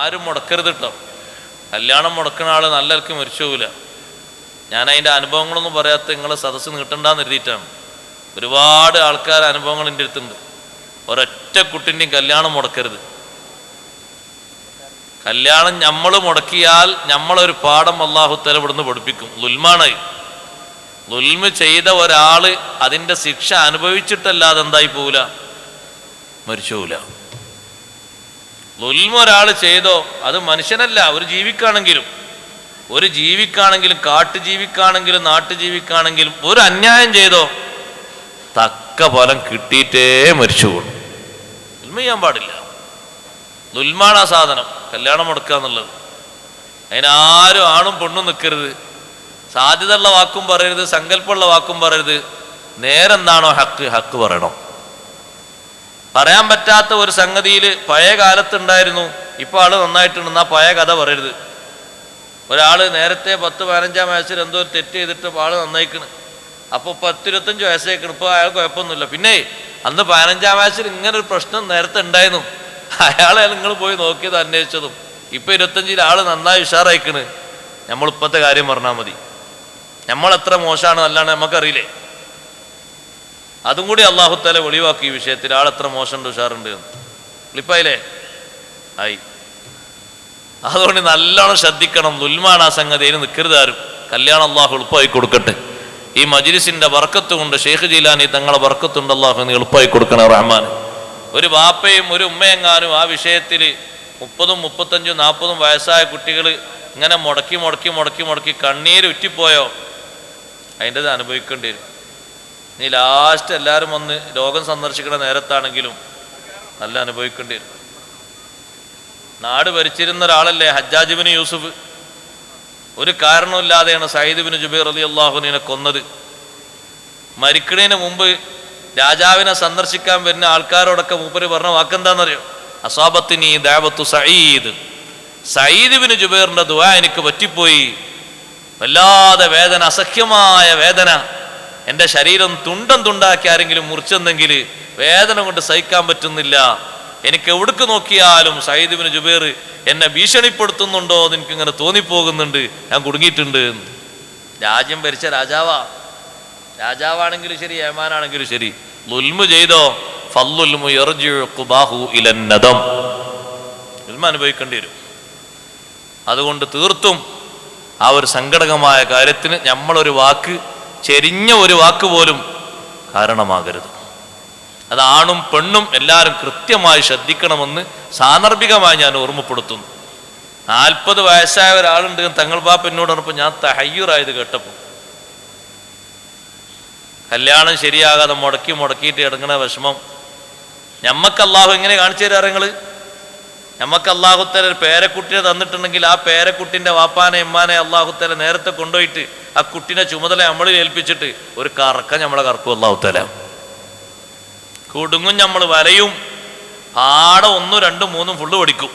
ആരും മുടക്കരുത് കേട്ടോ കല്യാണം മുടക്കുന്ന ആൾ നല്ലവർക്ക് മരിച്ചു പോകില്ല ഞാൻ അതിന്റെ അനുഭവങ്ങളൊന്നും പറയാത്ത നിങ്ങൾ സദസ്സ് നീട്ടണ്ടെന്ന് എഴുതിയിട്ടാണ് ഒരുപാട് ആൾക്കാർ അനുഭവങ്ങൾ എന്റെ അടുത്തുണ്ട്. ഒരൊറ്റ കുട്ടിന്റെയും കല്യാണം മുടക്കരുത്. കല്യാണം നമ്മൾ മുടക്കിയാൽ നമ്മളൊരു പാഠം അള്ളാഹുത്തല ഇവിടുന്ന് പഠിപ്പിക്കും. ലുൽമാണായി ലുൽമ ചെയ്ത ഒരാൾ അതിന്റെ ശിക്ഷ അനുഭവിച്ചിട്ടല്ലാതെ എന്തായി പോവില്ല മരിച്ചു പോവില്ല ലുൽമ ഒരാൾ ചെയ്തോ അത് മനുഷ്യനല്ല ഒരു ജീവിക്കാണെങ്കിലും. ഒരു ജീവിക്കാണെങ്കിലും കാട്ടുജീവിക്കാണെങ്കിലും നാട്ടുജീവിക്കാണെങ്കിലും ഒരു അന്യായം ചെയ്തോ തക്ക ഫലം കിട്ടിയിട്ടേ മരിച്ചു പോകും ദുൽമ ചെയ്യാൻ പാടില്ല. ദുൽമാണ് ആ സാധനം കല്യാണം മുടക്കുക എന്നുള്ളത്. അതിനാരും ആണും പെണ്ണും നിൽക്കരുത് സാധ്യതയുള്ള വാക്കും പറയരുത് സങ്കല്പമുള്ള വാക്കും പറയരുത്. നേരെന്താണോ ഹക്ക് ഹക്ക് പറയണം. പറയാൻ പറ്റാത്ത ഒരു സംഗതിയിൽ പഴയ കാലത്തുണ്ടായിരുന്നു. ഇപ്പൊ ആൾ നന്നായിട്ടുണ്ട് എന്നാ പഴയ കഥ പറയരുത്. ഒരാൾ നേരത്തെ പത്ത് പതിനഞ്ചാം വയസ്സിൽ എന്തോ ഒരു തെറ്റ് ചെയ്തിട്ട് ആൾ നന്നായിക്കണ്. അപ്പൊ പത്തിരുപത്തഞ്ച് വയസ്സേക്കണ് ഇപ്പൊ അയാൾ കുഴപ്പമൊന്നുമില്ല. പിന്നെ അന്ന് പതിനഞ്ചാം വയസ്സിൽ ഇങ്ങനെ ഒരു പ്രശ്നം നേരത്തെ ഉണ്ടായിരുന്നു. അയാളെ നിങ്ങൾ പോയി നോക്കിയത് അന്വേഷിച്ചതും. ഇപ്പൊ ഇരുപത്തഞ്ചിൽ ആൾ നന്നായി ഉഷാറായിക്കണ്. നമ്മൾ ഇപ്പത്തെ കാര്യം പറഞ്ഞാൽ മതി. നമ്മൾ എത്ര മോശമാണ് അല്ലാണ്ട് നമുക്കറിയില്ലേ? അതും കൂടി അള്ളാഹുത്തല ഒഴിവാക്കി ഈ വിഷയത്തിൽ. ആളെത്ര മോശമുണ്ട് ഉഷാറുണ്ട് എന്ന്. ക്ലിപ്പായില്ലേ? ആയി. അതുകൊണ്ട് നല്ലോണം ശ്രദ്ധിക്കണം. ദുൽമാണ് ആ സംഗതി. അതിന് നിൽക്കരുത് ആരും. കല്യാണം അള്ളാഹു എളുപ്പമായി കൊടുക്കട്ടെ. ഈ മജിലിസിന്റെ വർക്കത്ത് കൊണ്ട് ഷെയ്ഖ് ജീലാനി തങ്ങളെ വർക്കത്തുണ്ട് അള്ളാഹു എന്ന് എളുപ്പമായി കൊടുക്കണം റഹ്മാൻ ഒരു വാപ്പയും ഒരു ഉമ്മയെങ്ങാനും ആ വിഷയത്തിൽ മുപ്പതും മുപ്പത്തഞ്ചും നാൽപ്പതും വയസ്സായ കുട്ടികൾ ഇങ്ങനെ മുടക്കി മുടക്കി മുടക്കി മുടക്കി കണ്ണീര് ഉറ്റിപ്പോയോ? അതിന്റെത് അനുഭവിക്കേണ്ടി വരും. നീ ലാസ്റ്റ് എല്ലാവരും വന്ന് ലോകം സന്ദർശിക്കുന്ന നേരത്താണെങ്കിലും നല്ല അനുഭവിക്കേണ്ടി വരും. നാട് ഭരിച്ചിരുന്ന ഒരാളല്ലേ ഹജ്ജാജിബിന് യൂസുഫ്? ഒരു കാരണമില്ലാതെയാണ് സയ്യിദ്ബിന് ജുബൈർ അലി അള്ളാഹുനെ കൊന്നത്. മരിക്കണേന് മുമ്പ് രാജാവിനെ സന്ദർശിക്കാൻ വരുന്ന ആൾക്കാരോടൊക്കെ മൂപ്പര് പറഞ്ഞ വാക്കെന്താണെന്നറിയോ അസാബത്തിനി ദേവത്തു സയ്യിദ്. സയ്യിദ് ബിന് ജുബൈറിന്റെ ദുആ എനിക്ക് പറ്റിപ്പോയി. വല്ലാതെ വേദന അസഖ്യമായ വേദന. എന്റെ ശരീരം തുണ്ടം തുണ്ടാക്കി ആരെങ്കിലും മുറിച്ചെന്നെങ്കിൽ വേദന കൊണ്ട് സഹിക്കാൻ പറ്റുന്നില്ല. എനിക്ക് എവിടേക്ക് നോക്കിയാലും സയ്യിദ് ജുബേർ എന്നെ ഭീഷണിപ്പെടുത്തുന്നുണ്ടോ എന്ന് എനിക്കിങ്ങനെ തോന്നിപ്പോകുന്നുണ്ട്. ഞാൻ കുടുങ്ങിയിട്ടുണ്ട്. രാജ്യം ഭരിച്ച രാജാവാ. രാജാവാണെങ്കിലും ശരി ഏമാനാണെങ്കിലും ശരി. ലുൽമു ചെയ്തോ? ഫല്ലുൽമു യർജിഉ ഇലന്നതം ലുൽമ അനുഭവിക്കേണ്ടി വരും. അതുകൊണ്ട് തീർത്തും ആ ഒരു സങ്കടകമായ കാര്യത്തിന് നമ്മളൊരു വാക്ക് ചെരിഞ്ഞ ഒരു വാക്ക് പോലും കാരണമാകരുത്. അത് ആണും പെണ്ണും എല്ലാവരും കൃത്യമായി ശ്രദ്ധിക്കണമെന്ന് സാന്ദർഭികമായി ഞാൻ ഓർമ്മപ്പെടുത്തുന്നു. നാൽപ്പത് വയസ്സായ ഒരാളുണ്ട് തങ്ങൾ ബാപ്പ എന്നോട് പറഞ്ഞപ്പോൾ ഞാൻ തഹയ്യൂറായത് കേട്ടപ്പോൾ. കല്യാണം ശരിയാകാതെ മുടക്കി മുടക്കിയിട്ട് ഇടങ്ങണ വിഷമം. ഞമ്മക്ക് അള്ളാഹു എങ്ങനെ കാണിച്ചു തരാറ് നിങ്ങൾ ഞമ്മക്ക് അള്ളാഹുത്തല പേരക്കുട്ടിയെ തന്നിട്ടുണ്ടെങ്കിൽ ആ പേരക്കുട്ടിന്റെ വാപ്പാനെ എമ്മാനെ അള്ളാഹുത്തല നേരത്തെ കൊണ്ടുപോയിട്ട് ആ കുട്ടീനെ ചുമതല നമ്മളിൽ ഏൽപ്പിച്ചിട്ട് ഒരു കറക്കം നമ്മളെ കറക്കും അള്ളാഹുത്തല കുടുങ്ങും നമ്മൾ വലയും പാടെ ഒന്നും രണ്ടും മൂന്നും ഫുള്ള് പഠിക്കും.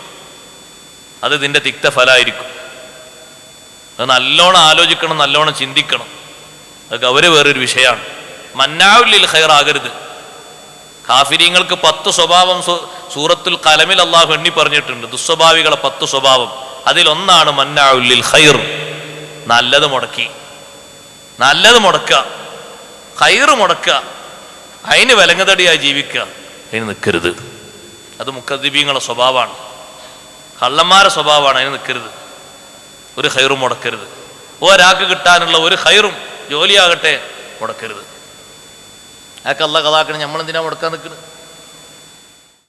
അത് ഇതിന്റെ തിക്ത ഫലമായിരിക്കും അത് നല്ലോണം ആലോചിക്കണം നല്ലോണം ചിന്തിക്കണം. അത് ഗൗരവ വേറൊരു വിഷയമാണ് മന്നാവുല്ലിൽ ഹൈറാകരുത് കാഫിര്യങ്ങൾക്ക് പത്ത് സ്വഭാവം സൂറത്തുൽ കലമിൽ അള്ളാഹു എണ്ണി പറഞ്ഞിട്ടുണ്ട്. ദുസ്വഭാവികളെ പത്ത് സ്വഭാവം. അതിലൊന്നാണ് മന്നാവുല്ലിൽ ഹൈർ നല്ലത് മുടക്കി. നല്ലത് മുടക്കുക. കയറ് മുടക്കുക. അതിന് വിലങ്ങതടിയായി ജീവിക്കുക. അതിന് നിൽക്കരുത്. അത് മുക്കദ്ദീപീങ്ങളെ സ്വഭാവമാണ്. കള്ളന്മാരെ സ്വഭാവമാണ്. അതിന് നിൽക്കരുത്. ഒരു ഹൈറും മുടക്കരുത്. ഒരാൾക്ക് കിട്ടാനുള്ള ഒരു ഹൈറും ജോലിയാകട്ടെ മുടക്കരുത്. അയാൾക്ക് അല്ല നമ്മൾ നമ്മളെന്തിനാ മുടക്കാൻ നിൽക്കുന്നത്